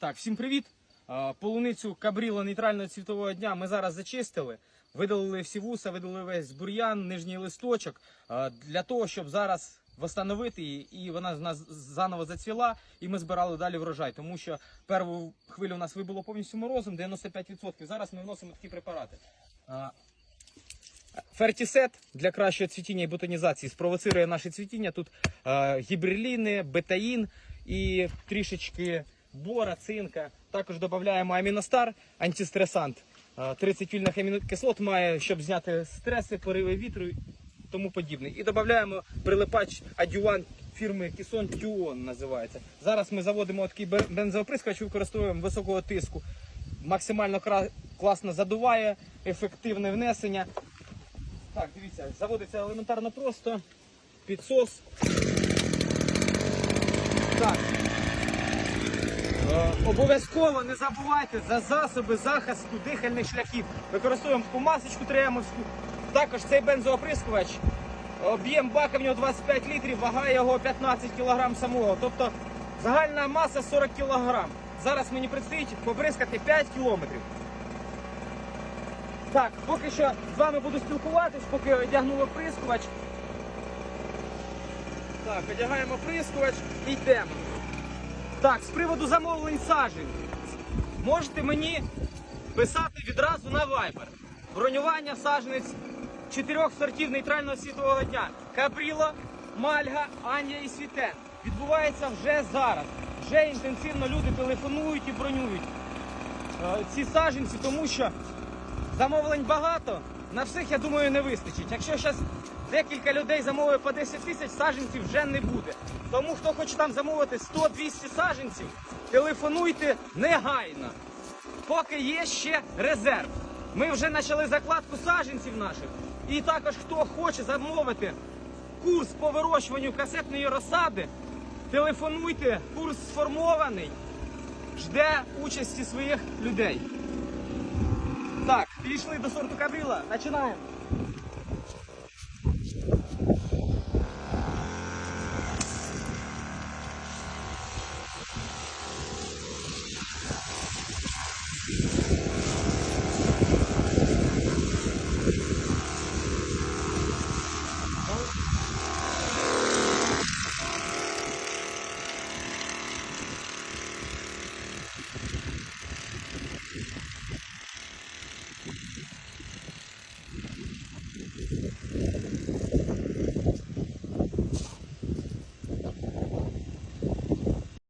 Так, всім привіт. Полуницю кабріло нейтрального цвітового дня ми зараз зачистили. Видалили всі вуса, видалили весь бур'ян, нижній листочок для того, щоб зараз встановити її, і вона в нас заново зацвіла, і ми збирали далі врожай. Тому що першу хвилю у нас вибуло повністю морозом, 95%. Зараз ми вносимо такі препарати. Фертісет для кращого цвітіння і ботанізації спровоцирує наше цвітіння. Тут гібриліни, бетаїн і трішечки бора, цинка. Також додаємо аміностар, антистресант. Е, 30 вільних амінокислот має, щоб зняти стреси, пориви вітру і тому подібне. І додаємо прилипач адювант фірми Кісон Тюон називається. Зараз ми заводимо такий бе- бензооприскувач, використовуємо високого тиску. Максимально класно задуває, ефективне внесення. Так, дивіться, заводиться елементарно просто. Підсос. Так. Обов'язково не забувайте за засоби захисту дихальних шляхів. Використовуємо таку масочку тремовську. Також цей бензооприскувач. Об'єм бака в нього 25 літрів, вага його 15 кг самого. Тобто загальна маса 40 кг. Зараз мені предстоїть побризкати 5 кілометрів. Так, поки що з вами буду спілкуватись, поки одягну оприскувач. Так, одягаємо оприскувач і йдемо. Так, з приводу замовлень сажень. Можете мені писати відразу на Viber. Бронювання саженець чотирьох сортів нейтрального світового дня. Капріло, Мальга, Анія і Світен. Відбувається вже зараз. Вже інтенсивно люди телефонують і бронюють е, ці саженці, тому що Замовлень багато, на всіх, я думаю, не вистачить. Якщо зараз декілька людей замовує по 10 тисяч, саджанців вже не буде. Тому хто хоче там замовити 100-200 саджанців, телефонуйте негайно. Поки є ще резерв. Ми вже почали закладку саджанців наших. І також хто хоче замовити курс по вирощуванню касетної розсади, телефонуйте, курс сформований, жде участі своїх людей. Так, підійшли до сорту кабріла. Починаємо.